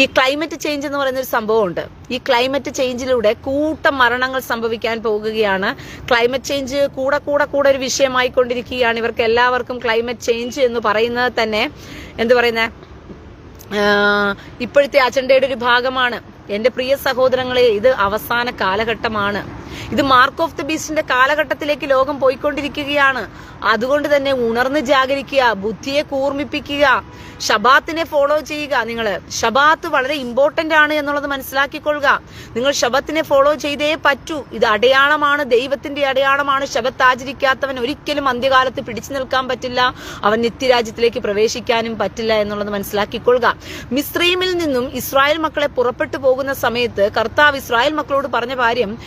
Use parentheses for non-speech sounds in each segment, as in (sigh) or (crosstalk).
ഈ climate change എന്ന് പറയുന്ന ഒരു സംഭവമുണ്ട്. ഈ ക്ലൈമറ്റ് ചേഞ്ചിലൂടെ കൂട്ട മരണങ്ങൾ സംഭവിക്കാൻ പോകുകയാണ്. ക്ലൈമറ്റ് ചേഞ്ച് കൂടെ കൂടെ കൂടെ ഒരു വിഷയമായിക്കൊണ്ടിരിക്കുകയാണ്. ഇവർക്ക് എല്ലാവർക്കും ക്ലൈമറ്റ് ചേഞ്ച് എന്ന് പറയുന്നത് തന്നെ എന്ത് പറയുന്നത് ഇപ്പോഴത്തെ അജണ്ടയുടെ ഒരു ഭാഗമാണ്. എന്റെ പ്രിയ സഹോദരങ്ങളെ ഇത് അവസാന കാലഘട്ടമാണ്. ഇത് മാർക്ക് ഓഫ് ദ ബീസ്റ്റിന്റെ കാലഘട്ടത്തിലേക്ക് ലോകം പോയിക്കൊണ്ടിരിക്കുകയാണ്. അതുകൊണ്ട് തന്നെ ഉണർന്ന് ജാഗരിക്കുക ബുദ്ധിയെ കൂർമ്മിപ്പിക്കുക ഷബാത്തിനെ ഫോളോ ചെയ്യുക. നിങ്ങൾ ഷബാത്ത് വളരെ ഇമ്പോർട്ടന്റ് ആണ് എന്നുള്ളത് മനസ്സിലാക്കിക്കൊള്ളുക. നിങ്ങൾ ഷബത്തിനെ ഫോളോ ചെയ്തേ പറ്റൂ. ഇത് അടയാളമാണ് ദൈവത്തിന്റെ അടയാളമാണ്. ശബത്ത് ആചരിക്കാത്തവൻ ഒരിക്കലും അന്ത്യകാലത്ത് പിടിച്ചു നിൽക്കാൻ പറ്റില്ല. അവൻ നിത്യരാജ്യത്തിലേക്ക് പ്രവേശിക്കാനും പറ്റില്ല എന്നുള്ളത് മനസ്സിലാക്കിക്കൊള്ളുക. മിസ്രൈമിൽ നിന്നും ഇസ്രായേൽ മക്കളെ പുറപ്പെട്ടു പോകുന്ന സമയത്ത് കർത്താവ് ഇസ്രായേൽ മക്കളോട് പറഞ്ഞ കാര്യം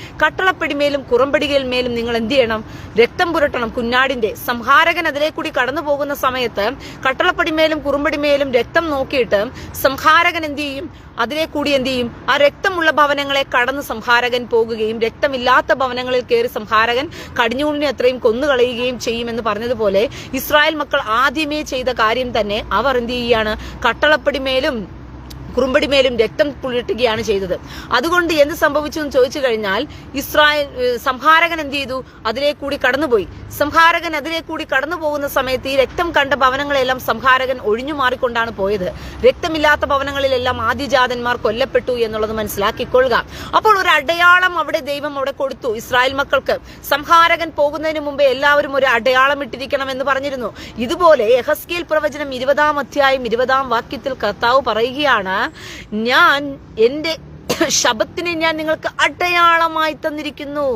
കട്ടളപ്പടിമേലും കുറമ്പടികളിന്മേലും നിങ്ങൾ എന്ത് ചെയ്യണം? രക്തം പുരട്ടണം. കുഞ്ഞാടിന്റെ സംഹാരകൻ അതിലെ കൂടി കടന്നു പോകുന്ന സമയത്ത് കട്ടളപ്പടിമേലും കുറുമ്പടിമേലും രക്തം നോക്കിയിട്ട് സംഹാരകൻ എന്ത് ചെയ്യും? അതിലെ കൂടി എന്ത് ചെയ്യും? ആ രക്തമുള്ള ഭവനങ്ങളെ കടന്ന് സംഹാരകൻ പോകുകയും രക്തമില്ലാത്ത ഭവനങ്ങളിൽ കയറി സംഹാരകൻ കടിഞ്ഞൂണിനെ അത്രയും കൊന്നുകളയുകയും ചെയ്യുമെന്ന് പറഞ്ഞതുപോലെ ഇസ്രായേൽ മക്കൾ ആദ്യമേ ചെയ്ത കാര്യം തന്നെ അവർ എന്ത് ചെയ്യുകയാണ്? കട്ടളപ്പടിമേലും കുറുമ്പടിമേലും രക്തം പുരട്ടുകയാണ് ചെയ്തത്. അതുകൊണ്ട് എന്ത് സംഭവിച്ചു എന്ന് ചോദിച്ചു കഴിഞ്ഞാൽ ഇസ്രായേൽ സംഹാരകൻ എന്ത് ചെയ്തു? അതിലേ കൂടി കടന്നുപോയി. സംഹാരകൻ അതിലേ കൂടി കടന്നു പോകുന്ന സമയത്ത് ഈ രക്തം കണ്ട ഭവനങ്ങളെല്ലാം സംഹാരകൻ ഒഴിഞ്ഞു മാറിക്കൊണ്ടാണ് പോയത്. രക്തമില്ലാത്ത ഭവനങ്ങളിലെല്ലാം ആദ്യജാതന്മാർ കൊല്ലപ്പെട്ടു എന്നുള്ളത് മനസ്സിലാക്കിക്കൊള്ളുക. അപ്പോൾ ഒരു അടയാളം അവിടെ ദൈവം അവിടെ കൊടുത്തു ഇസ്രായേൽ മക്കൾക്ക്. സംഹാരകൻ പോകുന്നതിന് മുമ്പ് എല്ലാവരും ഒരു അടയാളം ഇട്ടിരിക്കണം എന്ന് പറഞ്ഞിരുന്നു. ഇതുപോലെ എഹസ്കേൽ പ്രവചനം ഇരുപതാം അധ്യായം ഇരുപതാം വാക്യത്തിൽ കർത്താവ് പറയുകയാണ് ഞാൻ എന്റെ ശബത്തിനെ ഞാൻ നിങ്ങൾക്ക് അടയാളമായി തന്നിരിക്കുന്നു.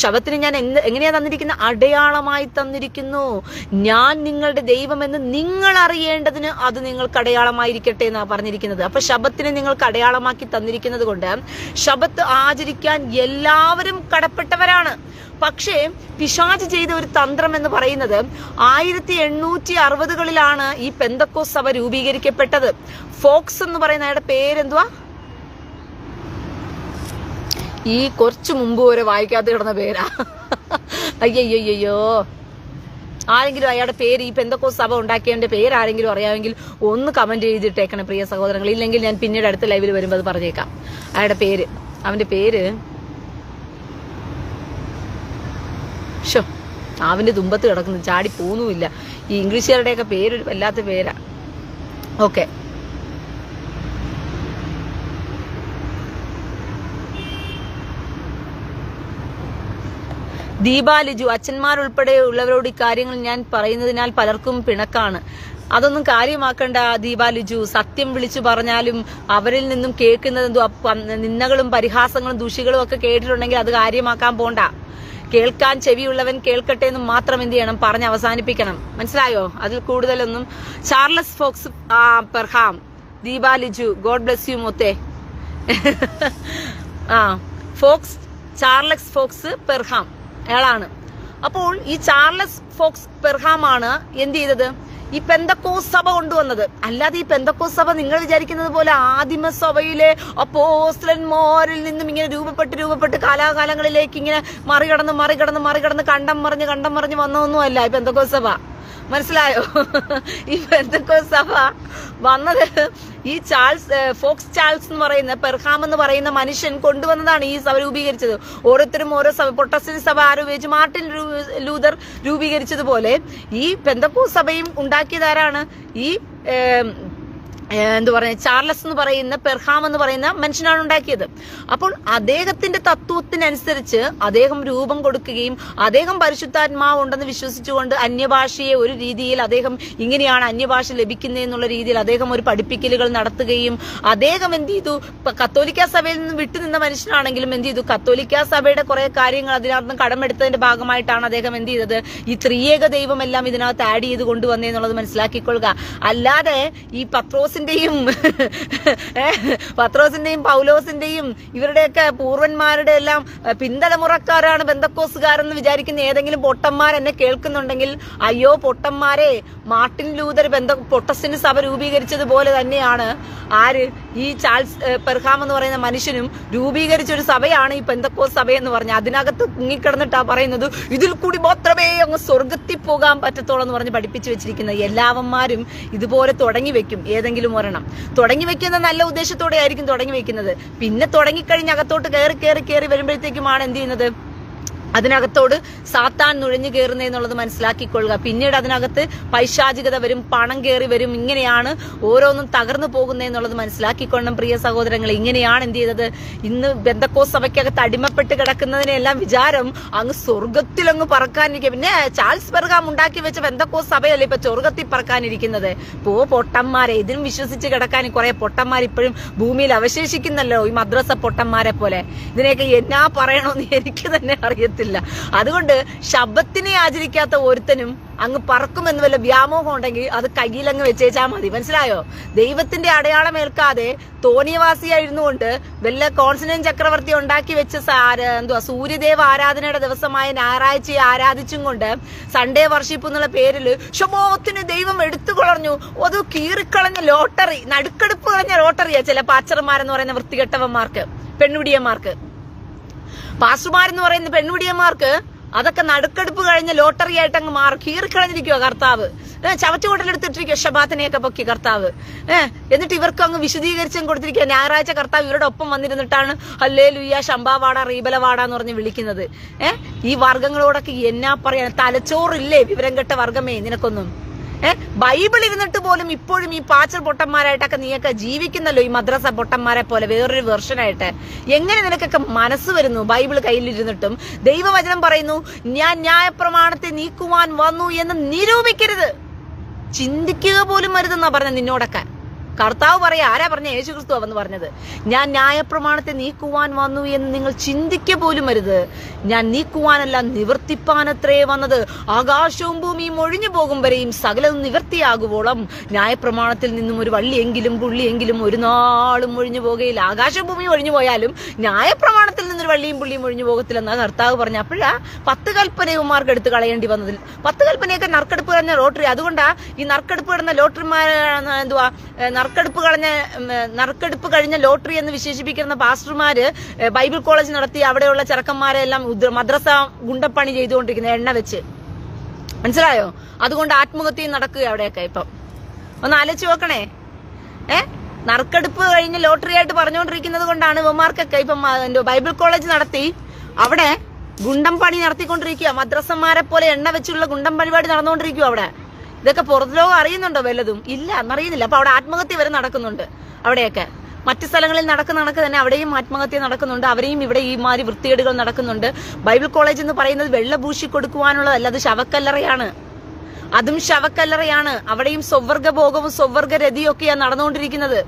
ശബത്തിന് ഞാൻ എങ്ങനെയാ തന്നിരിക്കുന്ന? അടയാളമായി തന്നിരിക്കുന്നു. ഞാൻ നിങ്ങളുടെ ദൈവമെന്ന് നിങ്ങൾ അറിയേണ്ടതിന് അത് നിങ്ങൾക്ക് അടയാളമായിരിക്കട്ടെ എന്നാണ് പറഞ്ഞിരിക്കുന്നത്. അപ്പൊ ശബത്തിനെ നിങ്ങൾക്ക് അടയാളമാക്കി തന്നിരിക്കുന്നത് കൊണ്ട് ശബത്ത് ആചരിക്കാൻ എല്ലാവരും കടപ്പെട്ടവരാണ്. പക്ഷേ പിശാജ് ചെയ്ത ഒരു തന്ത്രം എന്ന് പറയുന്നത് ആയിരത്തി എണ്ണൂറ്റി അറുപതുകളിലാണ് ഈ പെന്തക്കോ സഭ രൂപീകരിക്കപ്പെട്ടത്. ഫോക്സ് എന്ന് പറയുന്ന അയാളുടെ പേരെന്തുവാ? ഈ കുറച്ചു മുമ്പ് വരെ വായിക്കാതെ കിടന്ന പേരാ. അയ്യയ്യോ ആരെങ്കിലും അയാളുടെ പേര് ഈ പെന്തക്കോ സഭ ഉണ്ടാക്കിയവന്റെ പേര് ആരെങ്കിലും അറിയാമെങ്കിൽ ഒന്ന് കമന്റ് ചെയ്തിട്ടേക്കണം പ്രിയ സഹോദരങ്ങൾ ഇല്ലെങ്കിൽ ഞാൻ പിന്നീട് അടുത്ത ലൈവിൽ വരുമ്പോൾ അത് പറഞ്ഞേക്കാം. അയാളുടെ പേര്. അവന്റെ പേര് ഷോ ആവിന്റെ തുമ്പത്ത് കിടക്കുന്നു ചാടി പോകുന്നുമില്ല. ഈ ഇംഗ്ലീഷുകാരുടെയൊക്കെ പേര് വല്ലാത്ത പേരാ. ഓക്കെ. ദീപ ലിജു അച്ഛന്മാരുൾപ്പെടെ ഉള്ളവരോട് ഇക്കാര്യങ്ങൾ ഞാൻ പറയുന്നതിനാൽ പലർക്കും പിണക്കാണ്. അതൊന്നും കാര്യമാക്കണ്ട ദീപ ലിജു. സത്യം വിളിച്ചു പറഞ്ഞാലും അവരിൽ നിന്നും കേൾക്കുന്നത് നിന്നകളും പരിഹാസങ്ങളും ദുഷികളും ഒക്കെ കേട്ടിട്ടുണ്ടെങ്കിൽ അത് കാര്യമാക്കാൻ പോണ്ട. കേൾക്കാൻ ചെവിയുള്ളവൻ കേൾക്കട്ടെ എന്ന് മാത്രം എന്ത് ചെയ്യണം? പറഞ്ഞ് അവസാനിപ്പിക്കണം. മനസ്സിലായോ? അതിൽ കൂടുതലൊന്നും ചാർലസ് ഫോക്സ് പെർഹാം ദീപാലിജു ഗോഡ് ബ്ലെസ് യു മൊത്തേ. ആ ഫോക്സ് ചാർലസ് ഫോക്സ് പെർഹാം. അയാളാണ്. അപ്പോൾ ഈ ചാർലസ് ഫോക്സ് പെർഹാം ആണ് എന്ത് ചെയ്തത്? ഈ പെന്തക്കോസ് സഭ കൊണ്ടുവന്നത്. അല്ലാതെ ഈ പെന്തക്കോസ് സഭ നിങ്ങൾ വിചാരിക്കുന്നത് പോലെ ആദിമ സഭയിലെ അപ്പോസ്ലന്മാരിൽ നിന്നും ഇങ്ങനെ രൂപപ്പെട്ട് രൂപപ്പെട്ട് കാലാകാലങ്ങളിലേക്ക് ഇങ്ങനെ മറികടന്ന് മറികടന്ന് മറികടന്ന് കണ്ടം മറിഞ്ഞ് കണ്ടം മറിഞ്ഞ് വന്നതൊന്നും അല്ല. ഈ പെന്തക്കോസ് സഭ. മനസ്സിലായോ? ഈ പെന്തക്കോസ് സഭ. വന്നത് ഈ ചാൾസ് ഫോക്സ് ചാൾസ് എന്ന് പറയുന്ന പെർഹാം എന്ന് പറയുന്ന മനുഷ്യൻ കൊണ്ടുവന്നതാണ് ഈ സഭ രൂപീകരിച്ചത്. ഓരോരുത്തരും ഓരോ സഭ പൊട്ടസ്റ്റിൻ സഭ ആരോപിച്ച് മാർട്ടിൻ ലൂതർ രൂപീകരിച്ചതുപോലെ ഈ പെന്തക്കോ സഭയും ഉണ്ടാക്കിയതാരാണ് ഈ എന്ത് പറയുക ചാർലസ് എന്ന് പറയുന്ന പെർഹാം എന്ന് പറയുന്ന മനുഷ്യനാണ് ഉണ്ടാക്കിയത്. അപ്പോൾ അദ്ദേഹത്തിന്റെ തത്വത്തിനനുസരിച്ച് അദ്ദേഹം രൂപം കൊടുക്കുകയും അദ്ദേഹം പരിശുദ്ധാത്മാവ് ഉണ്ടെന്ന് വിശ്വസിച്ചുകൊണ്ട് അന്യഭാഷയെ ഒരു രീതിയിൽ അദ്ദേഹം ഇങ്ങനെയാണ് അന്യഭാഷ ലഭിക്കുന്നത് എന്നുള്ള രീതിയിൽ അദ്ദേഹം ഒരു പഠിപ്പിക്കലുകൾ നടത്തുകയും അദ്ദേഹം എന്ത് ചെയ്തു? കത്തോലിക്ക സഭയിൽ നിന്ന് വിട്ടുനിന്ന മനുഷ്യനാണെങ്കിലും എന്ത് ചെയ്തു? കത്തോലിക്ക സഭയുടെ കുറെ കാര്യങ്ങൾ അതിനകത്ത് കടമെടുത്തതിന്റെ ഭാഗമായിട്ടാണ് അദ്ദേഹം എന്ത് ചെയ്തത്? ഈ ത്രിയേക ദൈവമെല്ലാം ഇതിനകത്ത് ആഡ് ചെയ്ത് കൊണ്ടുവന്നേ എന്നുള്ളത് മനസ്സിലാക്കിക്കൊള്ളുക. അല്ലാതെ ഈ പത്രോസിന്റെയും (laughs) ഏഹ്, പത്രോസിന്റെയും പൗലോസിന്റെയും ഇവരുടെയൊക്കെ പൂർവന്മാരുടെ എല്ലാം പിന്തലമുറക്കാരാണ് ബന്ധക്കോസുകാരെന്ന് വിചാരിക്കുന്ന ഏതെങ്കിലും പൊട്ടന്മാർ എന്നെ കേൾക്കുന്നുണ്ടെങ്കിൽ അയ്യോ പൊട്ടന്മാരെ മാർട്ടിൻ ലൂതർ ബന്ധ പൊട്ടസിന് സഭ രൂപീകരിച്ചതുപോലെ തന്നെയാണ് ആര് ഈ ചാൾസ് പെർഹാം എന്ന് പറയുന്ന മനുഷ്യനും രൂപീകരിച്ച ഒരു സഭയാണ് ഈ പെന്തക്കോസ് സഭ എന്ന് പറഞ്ഞ. അതിനകത്ത് കുങ്ങിക്കിടന്നിട്ടാ പറയുന്നത് ഇതിൽ കൂടി മാത്രമേ അങ്ങ് സ്വർഗത്തിൽ പോകാൻ പറ്റത്തുള്ളൂ എന്ന് പറഞ്ഞ് പഠിപ്പിച്ചു വെച്ചിരിക്കുന്നത് എല്ലാവന്മാരും ഇതുപോലെ തുടങ്ങി വെക്കും. ഏതെങ്കിലും എങ്കിലും ഒരെണ്ണം. തുടങ്ങി വെക്കുന്ന നല്ല ഉദ്ദേശത്തോടെ ആയിരിക്കും തുടങ്ങി വെക്കുന്നത്. പിന്നെ തുടങ്ങിക്കഴിഞ്ഞ് അകത്തോട്ട് കയറി കയറി കയറി വരുമ്പോഴത്തേക്കുമാണ് എന്ത് ചെയ്യുന്നത്? അതിനകത്തോട് സാത്താൻ നുഴഞ്ഞു കയറുന്നത് എന്നുള്ളത് മനസ്സിലാക്കിക്കൊള്ളുക. പിന്നീട് അതിനകത്ത് പൈശാചികത വരും പണം കയറി വരും ഇങ്ങനെയാണ് ഓരോന്നും തകർന്നു പോകുന്നത് എന്നുള്ളത് മനസ്സിലാക്കിക്കൊള്ളണം പ്രിയ സഹോദരങ്ങൾ ഇങ്ങനെയാണ് എന്ത് ചെയ്തത്? ഇന്ന് ബന്ധക്കോ സഭയ്ക്കകത്ത് അടിമപ്പെട്ട് കിടക്കുന്നതിനെല്ലാം വിചാരം അങ്ങ് സ്വർഗത്തിലങ്ങ് പറക്കാനിരിക്കുക. പിന്നെ ചാൾസ് ബെർഗാം ഉണ്ടാക്കി വെച്ച ബന്ധക്കോ സഭയല്ലേ ഇപ്പൊ സ്വർഗത്തിൽ പറക്കാനിരിക്കുന്നത്? പോ പൊട്ടന്മാരെ ഇതിനും വിശ്വസിച്ച് കിടക്കാൻ കുറെ പൊട്ടന്മാർ ഇപ്പോഴും ഭൂമിയിൽ അവശേഷിക്കുന്നല്ലോ ഈ മദ്രസ പൊട്ടന്മാരെ പോലെ. ഇതിനെയൊക്കെ എന്നാ പറയണമെന്ന് എനിക്ക് തന്നെ അറിയത്തില്ല. അതുകൊണ്ട് ശബത്തിനെ ആചരിക്കാത്ത ഒരുത്തനും അങ്ങ് പറക്കുമെന്ന് വല്ല വ്യാമോഹം ഉണ്ടെങ്കിൽ അത് കയ്യിലങ്ങ് വെച്ചേച്ചാൽ മതി. മനസ്സിലായോ? ദൈവത്തിന്റെ അടയാളം ഏൽക്കാതെ തോന്നിയവാസിയായിരുന്നു കൊണ്ട് വല്ല കോൺസനൻ ചക്രവർത്തി ഉണ്ടാക്കി വെച്ച എന്തുവാ സൂര്യദേവ ആരാധനയുടെ ദിവസമായ ഞായറാഴ്ചയെ ആരാധിച്ചും കൊണ്ട് സൺഡേ വർഷിപ്പ് എന്നുള്ള പേരിൽ ശുഭോത്തിന് ദൈവം എടുത്തു കളഞ്ഞു. അത് കീറിക്കളഞ്ഞ ലോട്ടറി നടുക്കെടുപ്പ് കളഞ്ഞ ലോട്ടറിയാ ചില പാച്ചർമാരെന്ന് പറയുന്ന വൃത്തികെട്ടവന്മാർക്ക് പെണ്ണുപിടിയന്മാർക്ക് പാസ്റ്റർമാരെന്ന് പറയുന്ന പെൺകുടിയന്മാർക്ക് അതൊക്കെ നടുക്കെടുപ്പ് കഴിഞ്ഞ ലോട്ടറി ആയിട്ട് അങ്ങ് മാറി കീറിക്കളഞ്ഞിരിക്കുക കർത്താവ്. ചവറ്റുകൊട്ടലെടുത്തിട്ടിരിക്കുക ഷബാത്തിനെയൊക്കെ പൊക്കി കർത്താവ്. ഏഹ് എന്നിട്ട് ഇവർക്ക് അങ്ങ് വിശദീകരിച്ചും കൊടുത്തിരിക്കുക ഞായറാഴ്ച കർത്താവ് ഇവരുടെ ഒപ്പം വന്നിരുന്നിട്ടാണ് അല്ലേ ലുയ്യ ശമ്പാവാട റീബലവാട എന്ന് പറഞ്ഞ് വിളിക്കുന്നത്. ഏഹ് ഈ വർഗങ്ങളോടൊക്കെ എന്നാ പറയാൻ തലച്ചോറില്ലേ വിവരം കെട്ട വർഗമേ നിനക്കൊന്നും? ഏ? ബൈബിൾ ഇരുന്നിട്ട് പോലും ഇപ്പോഴും ഈ പാച്ചൽ പൊട്ടന്മാരായിട്ടൊക്കെ നീയൊക്കെ ജീവിക്കുന്നല്ലോ ഈ മദ്രസ പൊട്ടന്മാരെ പോലെ വേറൊരു വെർഷനായിട്ട്. എങ്ങനെ നിനക്കൊക്കെ മനസ്സ് വരുന്നു ബൈബിൾ കയ്യിലിരുന്നിട്ടും? ദൈവവചനം പറയുന്നു ഞാൻ ന്യായപ്രമാണത്തെ നീക്കുവാൻ വന്നു എന്ന് നിരൂപിക്കരുത്. ചിന്തിക്കുക പോലും വരുതെന്നാ പറഞ്ഞ നിന്നോടൊക്കെ. കർത്താവ് പറയാ ആരാ പറഞ്ഞ? യേശു ക്രിസ്തു അവന്ന് പറഞ്ഞത്. ഞാൻ ന്യായപ്രമാണത്തെ നീക്കുവാൻ വന്നു എന്ന് നിങ്ങൾ ചിന്തിക്ക പോലും വരുത് ഞാൻ നീക്കുവാനല്ല നിവർത്തിപ്പാനത്രേ വന്നത്. ആകാശവും ഭൂമിയും ഒഴിഞ്ഞു പോകും വരെയും സകലവും നിവർത്തിയാകുവോളം. ന്യായപ്രമാണത്തിൽ നിന്നും ഒരു വള്ളിയെങ്കിലും പുള്ളിയെങ്കിലും ഒരു നാളും ഒഴിഞ്ഞു പോകുകയില്ല ആകാശവും ഭൂമിയും ഒഴിഞ്ഞു പോയാലും ന്യായപ്രമാണത്തിൽ വള്ളിയും പുള്ളിയും ഒഴിഞ്ഞു പോകത്തില്ലെന്ന് കർത്താവ് പറഞ്ഞു. അപ്പോഴാ പത്ത് കൽപ്പനയുമാർക്ക് എടുത്ത് കളയേണ്ടി വന്നതിൽ. പത്ത് കൽപ്പനയൊക്കെ നറുക്കെടുപ്പ് കളഞ്ഞ ലോട്ടറി. അതുകൊണ്ടാ ഈ നറുക്കെടുപ്പ് കിടന്ന ലോട്ടറിമാർ എന്തുവാ ഏഹ് നറുക്കെടുപ്പ് കളഞ്ഞ നറുക്കെടുപ്പ് കഴിഞ്ഞ ലോട്ടറി എന്ന് വിശേഷിപ്പിക്കുന്ന പാസ്റ്റർമാര് ബൈബിൾ കോളേജ് നടത്തി അവിടെയുള്ള ചെറുക്കന്മാരെ എല്ലാം മദ്രസ ഗുണ്ടപ്പണി ചെയ്തുകൊണ്ടിരിക്കുന്നത് എണ്ണ വെച്ച്. മനസ്സിലായോ? അതുകൊണ്ട് ആത്മഹത്യയും നടക്കുക അവിടെയൊക്കെ ഇപ്പം. ഒന്ന് ആലോചിച്ച് നോക്കണേ. ഏ? നറുക്കെടുപ്പ് കഴിഞ്ഞ് ലോട്ടറി ആയിട്ട് പറഞ്ഞുകൊണ്ടിരിക്കുന്നത് കൊണ്ടാണ് ഇവന്മാർക്കൊക്കെ ഇപ്പം ബൈബിൾ കോളേജ് നടത്തി. അവിടെ ഗുണ്ടം പണി നടത്തിക്കൊണ്ടിരിക്കുക. മദ്രസന്മാരെ പോലെ എണ്ണ വെച്ചുള്ള ഗുണ്ടം പരിപാടി നടന്നുകൊണ്ടിരിക്കുക അവിടെ. ഇതൊക്കെ പുറത്ത് ലോകം അറിയുന്നുണ്ടോ വല്ലതും? ഇല്ല എന്നറിയുന്നില്ല. അപ്പൊ അവിടെ ആത്മഹത്യ വരെ നടക്കുന്നുണ്ട് അവിടെയൊക്കെ. മറ്റു സ്ഥലങ്ങളിൽ നടക്കുന്ന കണക്ക് തന്നെ അവിടെയും ആത്മഹത്യ നടക്കുന്നുണ്ട്. അവരെയും ഇവിടെ ഈ മാതിരി വൃത്തികേടുകൾ നടക്കുന്നുണ്ട്. ബൈബിൾ കോളേജ് എന്ന് പറയുന്നത് വെള്ളഭൂഷി കൊടുക്കുവാനുള്ളതല്ല അത് ശവക്കല്ലറയാണ്. അതും ശവക്കല്ലറയാണ്. അവിടെയും സ്വവർഗ ഭോഗവും സ്വവർഗ രതിയൊക്കെയാണ് നടന്നുകൊണ്ടിരിക്കുന്നത്.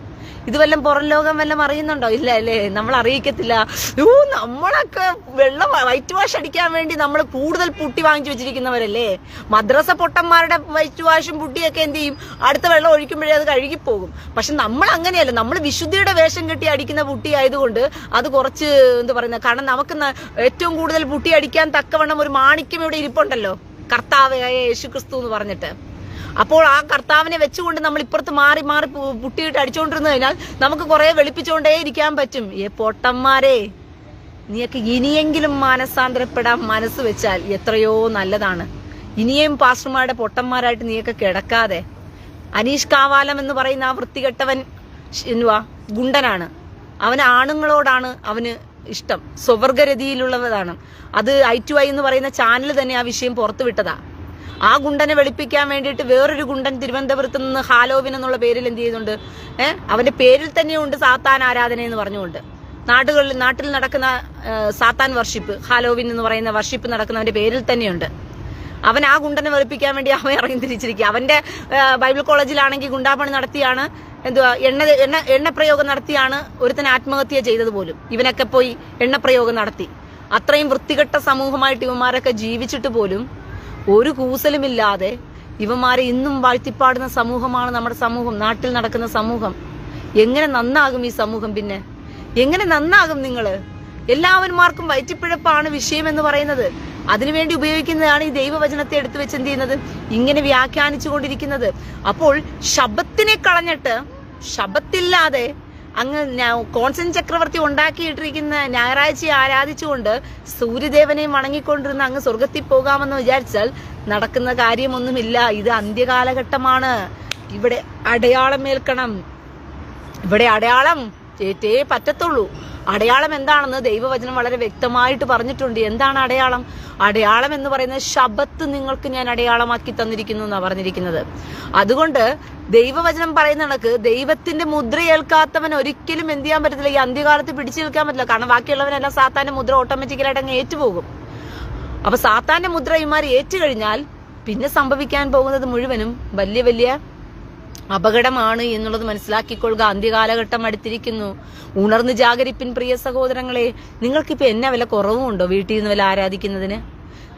ഇത് വല്ലതും പുറം ലോകം വല്ലതും അറിയുന്നുണ്ടോ? ഇല്ല അല്ലേ നമ്മൾ അറിയിക്കത്തില്ല. ഓ നമ്മളൊക്കെ വെള്ളം വൈറ്റ് വാഷ് അടിക്കാൻ വേണ്ടി നമ്മൾ കൂടുതൽ പുട്ടി വാങ്ങിച്ചു വെച്ചിരിക്കുന്നവരല്ലേ? മദ്രസ പൊട്ടന്മാരുടെ വൈറ്റ് വാഷും പുട്ടിയൊക്കെ എന്ത് ചെയ്യും? അടുത്ത വെള്ളം ഒഴിക്കുമ്പോഴേ അത് കഴുകിപ്പോകും. പക്ഷെ നമ്മൾ അങ്ങനെയല്ല. നമ്മൾ വിശുദ്ധിയുടെ വേഷം കെട്ടി അടിക്കുന്ന പുട്ടി ആയതുകൊണ്ട് അത് കുറച്ച് എന്താ പറയുന്നത് കാരണം നമുക്ക് ഏറ്റവും കൂടുതൽ പുട്ടി അടിക്കാൻ തക്കവണ്ണം ഒരു മാണിക്യം ഇവിടെ ഇരിപ്പുണ്ടല്ലോ. കർത്താവായ യേശു ക്രിസ്തു എന്ന് പറഞ്ഞിട്ട്. അപ്പോൾ ആ കർത്താവിനെ വെച്ചുകൊണ്ട് നമ്മൾ ഇപ്പുറത്ത് മാറി മാറി പുട്ടിയിട്ട് അടിച്ചുകൊണ്ടിരുന്നു കഴിഞ്ഞാൽ നമുക്ക് കുറെ വെളുപ്പിച്ചുകൊണ്ടേ ഇരിക്കാൻ പറ്റും. ഏ പൊട്ടന്മാരെ നീയൊക്കെ ഇനിയെങ്കിലും മാനസാന്തരപ്പെടാൻ മനസ്സ് വെച്ചാൽ എത്രയോ നല്ലതാണ്. ഇനിയും പാസ്റ്റർമാരുടെ പൊട്ടന്മാരായിട്ട് നീയൊക്കെ കിടക്കാതെ. അനീഷ് കാവാലം എന്ന് പറയുന്ന ആ വൃത്തികെട്ടവൻ എന്നുവാ ഗുണ്ടനാണ്. അവന് ആണുങ്ങളോടാണ് അവന് ഇഷ്ടം. സ്വവർഗരതിയിലുള്ളതാണ് അത് ഐ ടു ഐ എന്ന് പറയുന്ന ചാനൽ തന്നെ ആ വിഷയം പുറത്തുവിട്ടതാ. ആ ഗുണ്ടനെ വെളുപ്പിക്കാൻ വേണ്ടിയിട്ട് വേറൊരു ഗുണ്ടൻ തിരുവനന്തപുരത്ത് നിന്ന് ഹാലോവിൻ എന്നുള്ള പേരിൽ എന്ത് ചെയ്യുന്നുണ്ട് ഏഹ് അവന്റെ പേരിൽ തന്നെയുണ്ട് സാത്താൻ ആരാധന എന്ന് പറഞ്ഞുകൊണ്ട്. നാടുകളിൽ നാട്ടിൽ നടക്കുന്ന സാത്താൻ വർഷിപ്പ് ഹാലോവിൻ എന്ന് പറയുന്ന വർഷിപ്പ് നടക്കുന്നവന്റെ പേരിൽ തന്നെയുണ്ട്. അവൻ ആ ഗുണ്ടനെ വെളുപ്പിക്കാൻ വേണ്ടി അവൻ ഇറങ്ങി തിരിച്ചിരിക്കുക അവന്റെ ബൈബിൾ കോളേജിലാണെങ്കിൽ ഗുണ്ടാപ്പണി നടത്തിയാണ് എന്തുവാ എണ്ണ എണ്ണ എണ്ണപ്രയോഗം നടത്തിയാണ് ഒരുത്തൻ ആത്മഹത്യ ചെയ്തത് പോലും. ഇവനൊക്കെ പോയി എണ്ണപ്രയോഗം നടത്തി. അത്രയും വൃത്തികെട്ട സമൂഹമായിട്ട് ഇവന്മാരൊക്കെ ജീവിച്ചിട്ട് പോലും ഒരു കൂസലുമില്ലാതെ ഇവന്മാരെ ഇന്നും വാഴ്ത്തിപ്പാടുന്ന സമൂഹമാണ് നമ്മുടെ സമൂഹം നാട്ടിൽ നടക്കുന്ന സമൂഹം. എങ്ങനെ നന്നാകും ഈ സമൂഹം പിന്നെ? എങ്ങനെ നന്നാകും നിങ്ങൾ എല്ലാവന്മാർക്കും വയറ്റിപ്പിഴപ്പാണ് വിഷയം എന്ന് പറയുന്നത്. അതിനുവേണ്ടി ഉപയോഗിക്കുന്നതാണ് ഈ ദൈവവചനത്തെ എടുത്തു വെച്ച് എന്ത് ചെയ്യുന്നത്? ഇങ്ങനെ വ്യാഖ്യാനിച്ചു കൊണ്ടിരിക്കുന്നത് അപ്പോൾ ശബത്തിനെ കളഞ്ഞിട്ട് ശബത്തില്ലാതെ അങ്ങ് കോൺസൻ ചക്രവർത്തി ഉണ്ടാക്കിയിട്ടിരിക്കുന്ന ഞായറാഴ്ചയെ ആരാധിച്ചുകൊണ്ട് സൂര്യദേവനെയും വണങ്ങിക്കൊണ്ടിരുന്ന അങ്ങ് സ്വർഗത്തിൽ പോകാമെന്ന് വിചാരിച്ചാൽ നടക്കുന്ന കാര്യമൊന്നുമില്ല. ഇത് അന്ത്യകാലഘട്ടമാണ്. ഇവിടെ അടയാളം ഏൽക്കണം ഇവിടെ അടയാളം ഏറ്റേ പറ്റത്തുള്ളൂ. അടയാളം എന്താണെന്ന് ദൈവവചനം വളരെ വ്യക്തമായിട്ട് പറഞ്ഞിട്ടുണ്ട്. എന്താണ് അടയാളം? അടയാളം എന്ന് പറയുന്നത് ശബത്ത് നിങ്ങൾക്ക് ഞാൻ അടയാളമാക്കി തന്നിരിക്കുന്നു എന്നാണ് പറഞ്ഞിരിക്കുന്നത്. അതുകൊണ്ട് ദൈവവചനം പറയുന്ന കണക്ക് ദൈവത്തിന്റെ മുദ്ര ഏൽക്കാത്തവൻ ഒരിക്കലും എന്ത് ചെയ്യാൻ പറ്റത്തില്ല. ഈ അന്ത്യകാലത്ത് പിടിച്ചു നിൽക്കാൻ പറ്റില്ല. കാരണം ബാക്കിയുള്ളവനെല്ലാം സാത്താന്റെ മുദ്ര ഓട്ടോമാറ്റിക്കലായിട്ട് അങ്ങ് ഏറ്റുപോകും. അപ്പൊ സാത്താന്റെ മുദ്ര ഇമാർ ഏറ്റുകഴിഞ്ഞാൽ പിന്നെ സംഭവിക്കാൻ പോകുന്നത് മുഴുവനും വലിയ വലിയ അപകടമാണ് എന്നുള്ളത് മനസ്സിലാക്കിക്കൊള്ളുക. അന്ത്യകാലഘട്ടം അടുത്തിരിക്കുന്നു. ഉണർന്ന് ജാഗരിപ്പിൻ പ്രിയ സഹോദരങ്ങളെ നിങ്ങൾക്കിപ്പോ എന്നെ വല്ല കുറവുമുണ്ടോ വീട്ടിൽ നിന്ന് വല്ല ആരാധിക്കുന്നതിന്?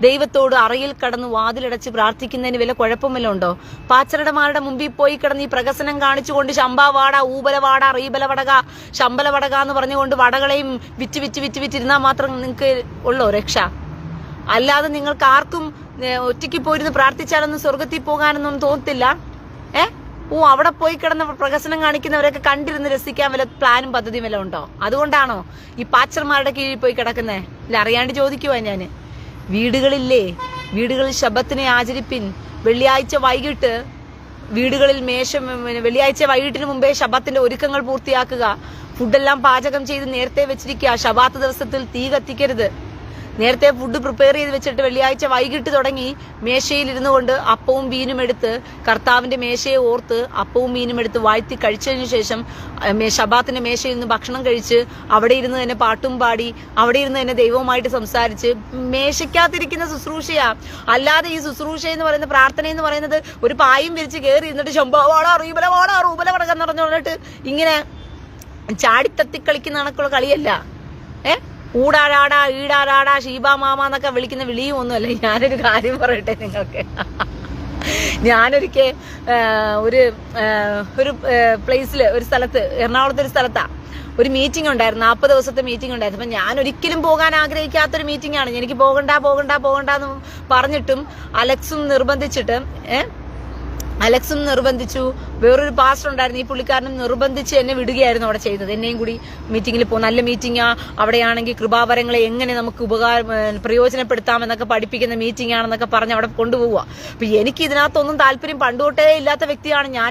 ദൈവത്തോട് അറയിൽ കടന്ന് വാതിലടച്ച് പ്രാർത്ഥിക്കുന്നതിന് വല്ല കുഴപ്പമല്ല ഉണ്ടോ? പാച്ചരടമാരുടെ മുമ്പിൽ പോയി കിടന്ന് ഈ പ്രകസനം കാണിച്ചുകൊണ്ട് ശമ്പാവാട ഊബലവാട റീബലവടക ശമ്പലവടക എന്ന് പറഞ്ഞുകൊണ്ട് വടകളെയും വിറ്റ് വിറ്റ് വിറ്റ് വിറ്റിരുന്നാൽ മാത്രം നിങ്ങൾക്ക് ഉള്ളോ രക്ഷ? അല്ലാതെ നിങ്ങൾക്ക് ആർക്കും ഒറ്റയ്ക്ക് പോയിരുന്ന് പ്രാർത്ഥിച്ചാലൊന്നും സ്വർഗത്തിൽ പോകാനൊന്നും തോന്നത്തില്ല. ഓ അവിടെ പോയി കിടന്ന് പ്രകസനം കാണിക്കുന്നവരൊക്കെ കണ്ടിരുന്ന് രസിക്കാൻ വല്ല പ്ലാനും പദ്ധതിയും വല്ല ഉണ്ടോ? അതുകൊണ്ടാണോ ഈ പാച്ചർമാരുടെ കീഴിൽ പോയി കിടക്കുന്നേ? ഇല്ല അറിയാണ്ട് ചോദിക്കുവാ ഞാൻ. വീടുകളില്ലേ? വീടുകളിൽ ശബത്തിനെ ആചരിപ്പിൻ. വെള്ളിയാഴ്ച വൈകിട്ട് വീടുകളിൽ മേശം വെള്ളിയാഴ്ച വൈകിട്ടിന് മുമ്പേ ശബത്തിന്റെ ഒരുക്കങ്ങൾ പൂർത്തിയാക്കുക. ഫുഡെല്ലാം പാചകം ചെയ്ത് നേരത്തെ വെച്ചിരിക്കുക. ശബാത്ത് ദിവസത്തിൽ തീ കത്തിക്കരുത്. നേരത്തെ ഫുഡ് പ്രിപ്പയർ ചെയ്ത് വെച്ചിട്ട് വെള്ളിയാഴ്ച വൈകിട്ട് തുടങ്ങി മേശയിൽ ഇരുന്നു കൊണ്ട് അപ്പവും മീനും എടുത്ത് കർത്താവിന്റെ മേശയെ ഓർത്ത് അപ്പവും മീനും എടുത്ത് വാഴ്ത്തി കഴിച്ചതിന് ശേഷം ശബാത്തിന്റെ മേശയിൽ നിന്ന് ഭക്ഷണം കഴിച്ച് അവിടെ ഇരുന്ന് തന്നെ പാട്ടും പാടി അവിടെ ഇരുന്ന് തന്നെ ദൈവവുമായിട്ട് സംസാരിച്ച് മേശയ്ക്കകത്തിരിക്കുന്ന ശുശ്രൂഷയാ. അല്ലാതെ ഈ ശുശ്രൂഷ എന്ന് പറയുന്ന പ്രാർത്ഥന എന്ന് പറയുന്നത് ഒരു പായും വിരിച്ച് കയറി ഇരുന്നിട്ട് ശംഭവാടാ റൂപല വാടാ റൂബല വടക്കെന്ന് പറഞ്ഞു പറഞ്ഞിട്ട് ഇങ്ങനെ ചാടിത്തത്തി കളിക്കുന്ന കണക്കുള്ള കളിയല്ല. ഏ? ഊടാടാടാ ഈടാടാടാ ഷീബ മാമ എന്നൊക്കെ വിളിക്കുന്ന വിളിയും ഒന്നുമല്ല ഞാനൊരു കാര്യം പറയട്ടെ നിങ്ങൾക്ക്. ഞാനൊരിക്കെ ഒരു ഒരു പ്ലേസിൽ ഒരു സ്ഥലത്ത് എറണാകുളത്തെ ഒരു സ്ഥലത്താ ഒരു മീറ്റിംഗ് ഉണ്ടായിരുന്നു. നാൽപ്പത് ദിവസത്തെ മീറ്റിംഗ് ഉണ്ടായിരുന്നു. അപ്പൊ ഞാൻ ഒരിക്കലും പോകാൻ ആഗ്രഹിക്കാത്തൊരു മീറ്റിംഗ് ആണ്. എനിക്ക് പോകണ്ട പോകണ്ട പോകണ്ട എന്ന് പറഞ്ഞിട്ടും അലക്സും നിർബന്ധിച്ചിട്ട് ഏഹ് അലക്സും നിർബന്ധിച്ചു. വേറൊരു പാസ്റ്റർ ഉണ്ടായിരുന്നു. ഈ പുള്ളിക്കാരനും നിർബന്ധിച്ച് എന്നെ വിടുകയായിരുന്നു അവിടെ ചെയ്യുന്നത് എന്നെയും കൂടി മീറ്റിംഗിൽ പോകും നല്ല മീറ്റിംഗാ അവിടെയാണെങ്കിൽ കൃപാവരങ്ങളെ എങ്ങനെ നമുക്ക് ഉപകാരം പ്രയോജനപ്പെടുത്താമെന്നൊക്കെ പഠിപ്പിക്കുന്ന മീറ്റിംഗ് ആണെന്നൊക്കെ പറഞ്ഞ് അവിടെ കൊണ്ടുപോവുക. അപ്പൊ എനിക്ക് ഇതിനകത്തൊന്നും താല്പര്യം പണ്ടുതൊട്ടേ ഇല്ലാത്ത വ്യക്തിയാണ് ഞാൻ.